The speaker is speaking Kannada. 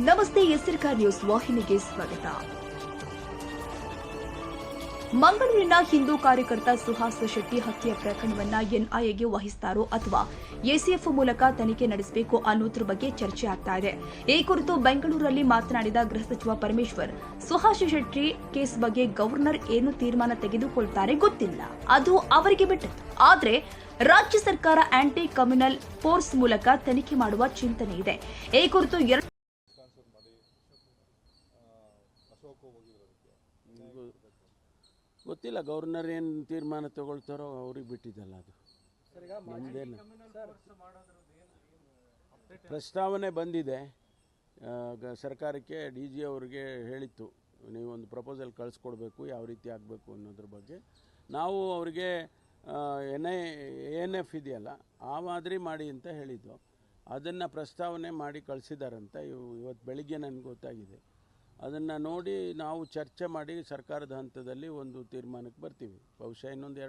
ನಮಸ್ತೆ ಎಸ್ಸಿರ್ಕಾ ನ್ಯೂಸ್ ವಾಹಿನಿಗೆ ಸ್ವಾಗತ. ಮಂಗಳೂರಿನ ಹಿಂದೂ ಕಾರ್ಯಕರ್ತ ಸುಹಾಸ್ ಶೆಟ್ಟಿ ಹತ್ಯೆ ಪ್ರಕರಣವನ್ನ ಎನ್ಐಎಗೆ ವಹಿಸ್ತಾರೋ ಅಥವಾ ಎಸಿಎಫ್ ಮೂಲಕ ತನಿಖೆ ನಡೆಸಬೇಕು ಅನ್ನೋದ್ರ ಬಗ್ಗೆ ಚರ್ಚೆ ಆಗ್ತಾ ಇದೆ. ಈ ಕುರಿತು ಬೆಂಗಳೂರಲ್ಲಿ ಮಾತನಾಡಿದ ಗೃಹ ಸಚಿವ ಪರಮೇಶ್ವರ್, ಸುಹಾಸ್ ಶೆಟ್ಟಿ ಕೇಸ್ ಬಗ್ಗೆ ಗವರ್ನರ್ ಏನು ತೀರ್ಮಾನ ತೆಗೆದುಕೊಳ್ತಾರೆ ಗೊತ್ತಿಲ್ಲ. ಅದು ಅವರಿಗೆ ಬಿಟ್ಟದ್ದು. ಆದರೆ ರಾಜ್ಯ ಸರ್ಕಾರ ಆಂಟಿ ಕಮ್ಯುನಲ್ ಫೋರ್ಸ್ ಮೂಲಕ ತನಿಖೆ ಮಾಡುವ ಚಿಂತನೆ ಇದೆ. ಈ ಕುರಿತು ಗೊ- ಗೊತ್ತಿಲ್ಲ ಗವರ್ನರ್ ಏನು ತೀರ್ಮಾನ ತಗೊಳ್ತಾರೋ ಅವ್ರಿಗೆ ಬಿಟ್ಟಿದ್ದಲ್ಲ ಅದು. ನಮ್ದೇನು? ಪ್ರಸ್ತಾವನೆ ಬಂದಿದೆ. ಗ- ಸರ್ಕಾರಕ್ಕೆ ಡಿ ಜಿ ಅವರಿಗೆ ಹೇಳಿತ್ತು. ನೀವೊಂದು ಪ್ರಪೋಸಲ್ ಕಳಿಸ್ಕೊಡ್ಬೇಕು ಯಾವ ರೀತಿ ಆಗಬೇಕು ಅನ್ನೋದ್ರ ಬಗ್ಗೆ. ನಾವು ಅವರಿಗೆ ಎನ್ ಐ ಎನ್ ಎಫ್ ಇದೆಯಲ್ಲ ಆ ಮಾದರಿ ಮಾಡಿ ಅಂತ ಹೇಳಿದ್ದು. ಅದನ್ನು ಪ್ರಸ್ತಾವನೆ ಮಾಡಿ ಕಳಿಸಿದಾರಂತ ಇವು ಇವತ್ತು ಬೆಳಿಗ್ಗೆ ನನಗೆ ಗೊತ್ತಾಗಿದೆ. ಅದನ್ನು ನೋಡಿ ನಾವು ಚರ್ಚೆ ಮಾಡಿ ಸರ್ಕಾರದ ಹಂತದಲ್ಲಿ ಒಂದು ತೀರ್ಮಾನಕ್ಕೆ ಬರ್ತೀವಿ. ಬಹುಶಃ ಇನ್ನೊಂದು